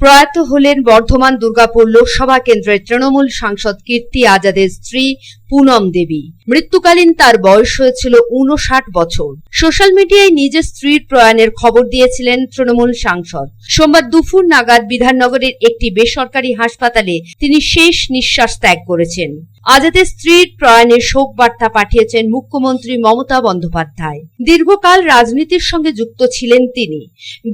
প্রয়াত হলেন বর্ধমান দুর্গাপুর লোকসভা কেন্দ্রের তৃণমূল সাংসদ কীর্তি আজাদের স্ত্রী পুনম দেবী। মৃত্যুকালীন তার বয়স হয়েছিল উনষাট বছর। সোশ্যাল মিডিয়ায় নিজের স্ত্রীর প্রয়াণের খবর দিয়েছিলেন তৃণমূল সাংসদ। সোমবার দুপুর নাগাদ বিধাননগরের একটি বেসরকারি হাসপাতালে তিনি শেষ নিঃশ্বাস ত্যাগ করেছেন। আজাদের স্ত্রীর প্রয়াণে শোক বার্তা পাঠিয়েছেন মুখ্যমন্ত্রী মমতা বন্দ্যোপাধ্যায়। দীর্ঘকাল রাজনীতির সঙ্গে যুক্ত ছিলেন তিনি।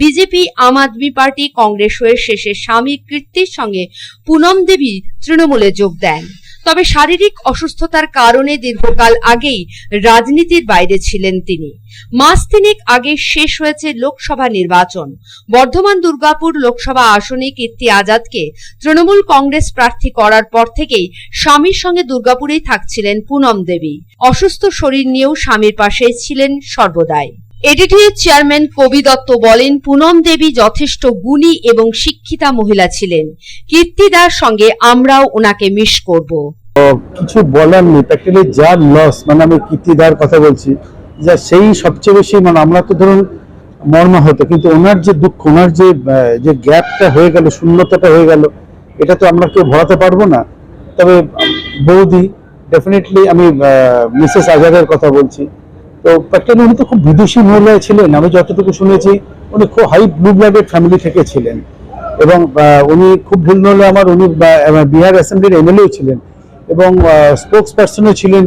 বিজেপি, আম আদমি পার্টি, কংগ্রেস হয়ে শেষে স্বামী কীর্তির সঙ্গে পুনম দেবী তৃণমূলে যোগ দেন। তবে শারীরিক অসুস্থতার কারণে দীর্ঘকাল আগেই রাজনীতির বাইরে ছিলেন তিনি। মাস তিনেক আগে শেষ হয়েছে লোকসভা নির্বাচন। বর্ধমান দুর্গাপুর লোকসভা আসনে কীর্তি আজাদকে তৃণমূল কংগ্রেস প্রার্থী করার পর থেকেই স্বামীর সঙ্গে দুর্গাপুরেই থাকছিলেন পুনম দেবী। অসুস্থ শরীর নিয়েও স্বামীর পাশে ছিলেন সর্বদাই। এডিটির চেয়ারম্যান কবি দত্ত বলেন, পুনম দেবী যথেষ্ট গুণী এবং শিক্ষিতা মহিলা ছিলেন। কীর্তিদার সঙ্গে আমরাও ওনাকে মিস করব। কিছু বলার নেই। প্র্যাকটিক্যালি যা লস মানে আমি কীর্তিদার কথা বলছি, যা সেই সবচেয়ে বেশি মানে আমরা তো ধরুন মর্মাহত, কিন্তু ওনার যে দুঃখ, ওনার যে যে গ্যাপটা হয়ে গেল, শূন্যতাটা হয়ে গেল, এটা তো আমরা কেউ ভরাতে পারব না। তবে বৌদি ডেফিনেটলি আমি মিসেস আজাদের কথা বলছি। তো প্র্যাকটিক্যালি উনি তো খুব বিদুষী মহিলা ছিলেন, আমি যতটুকু শুনেছি উনি খুব হাই ব্লু ব্লাডেড ফ্যামিলি থেকে ছিলেন। এবং উনি খুব ভুল না হলে আমার, উনি বিহার অ্যাসেম্বলির এমএলএও ছিলেন। এবং স্পোক্স পার্সনও ছিলেন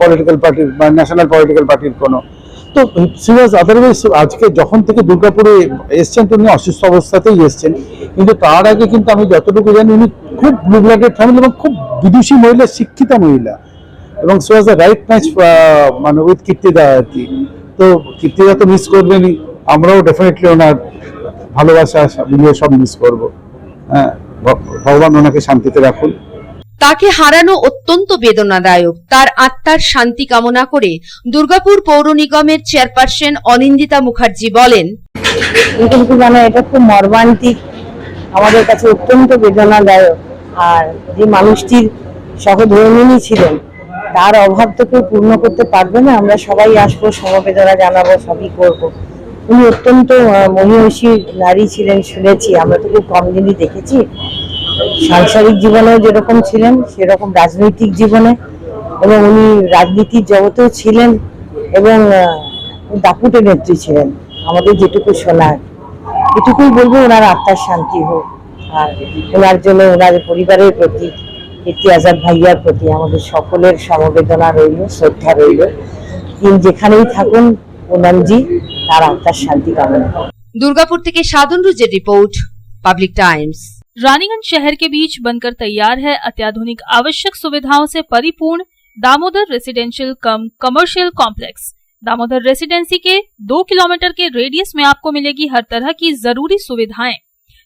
পলিটিক্যাল পার্টির বা ন্যাশনাল পলিটিক্যাল পার্টির কোনো। তো সিরিয়াস আদারওয়াইজ আজকে যখন থেকে দুর্গাপুরে এসছেন, তো উনি অসুস্থ অবস্থাতেই এসছেন। কিন্তু তার আগে কিন্তু আমি যতটুকু জানি, উনি খুব ব্লু ব্লাডেড ফ্যামিলি এবং খুব বিদুষী মহিলা, শিক্ষিতা মহিলা। এবং so was the right match মানে উইথ কীর্তিদা আর কি। তো কীর্তিদা তো মিস করবেনই। আমরাও ডেফিনেটলি ওনার ভালোবাসা মিলিয়ে সব মিস করব। হ্যাঁ ভগবান ওনাকে শান্তিতে রাখুন। তাকে হারানো অত্যন্ত বেদনাদায়ক। তার আত্মার শান্তি কামনা করে দুর্গাপুর পৌর নিগমের চেয়ারপারসন অনিন্দিতা মুখার্জি বলেন কিন্তু মানে এটা খুব মর্মান্তিক আমাদের কাছে অত্যন্ত বেদনাদায়ক। আর যে মানুষটির সহধর্মিনী ছিলেন তার অভাব তো কেউ পূর্ণ করতে পারবে না। আমরা সবাই আসব সমবেদনা জানাব, সবই করব। উনি অত্যন্ত মহিষী নারী ছিলেন, শুনেছি। আমরা তো খুব কম দিনই দেখেছি। সাংসারিক জীবনেও যেরকম ছিলেন, সেরকম রাজনৈতিক জীবনে। এবং উনি রাজনীতির জগতেও ছিলেন এবং দাপুটে নেত্রী ছিলেন। আমাদের যেটুকু শোনার, এটুকুই বলব, ওনার আত্মার শান্তি হোক। আর ওনার জন্য, ওনার পরিবারের প্রতি কীর্তি আজাদ ভাইয়ার প্রতি আমাদের সকলের সমবেদনা রইল শ্রদ্ধা রইল তিনি যেখানেই থাকুন পুনমজি তার আত্মার শান্তি কামনা করি। দুর্গাপুর থেকে সাধন রুজের রিপোর্ট পাবলিক টাইমস रानीगंज शहर के बीच बनकर तैयार है अत्याधुनिक आवश्यक सुविधाओं से परिपूर्ण Damodar residential cum commercial complex Damodar residency के दो किलोमीटर के रेडियस में आपको मिलेगी हर तरह की जरूरी सुविधाएं